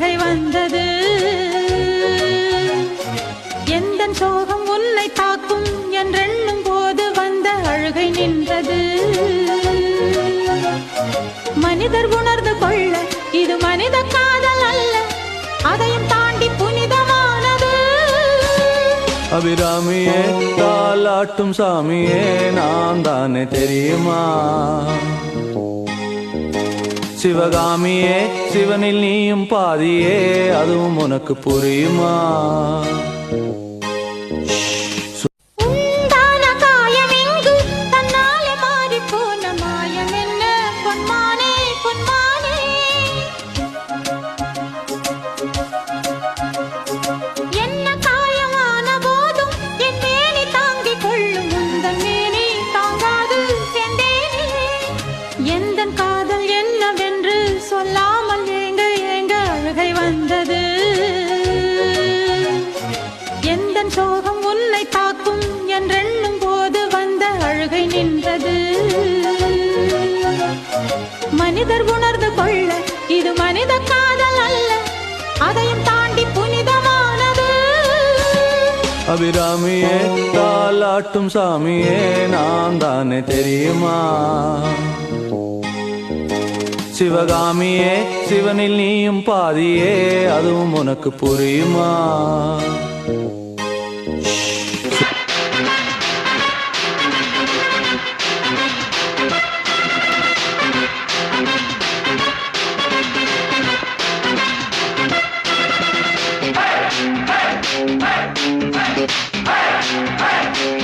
பகை வந்தது. எந்த சோகம் உன்னை தாக்கும் என்றெண்ணும் போது வந்த அழுகை நின்றது. மனிதர் உணர்ந்து கொள்ள இது மனித காதல் அல்ல. அதையும் தாண்டி புனிதமானது. அபிராமியே தாலாட்டும் சாமியே நான் தானே தெரியுமா? சிவகாமியே சிவனில் நீயும் பாதியே அதுவும் உனக்கு புரியுமா? உண்டான வந்தது. எந்த சோகம் உன்னை தாக்கும் என்றெண்ணும் போது வந்த அழுகை நின்றது. மனிதர் உணர்ந்து கொள்ள இது மனித காதல் அல்ல. அதையும் தாண்டி புனிதமானது. அபிராமியே தாலாட்டும் சாமியே நான் தானே தெரியுமா? சிவகாமியே சிவனில் நீயும் பாதியே அதுவும் உனக்கு புரியுமா Hey!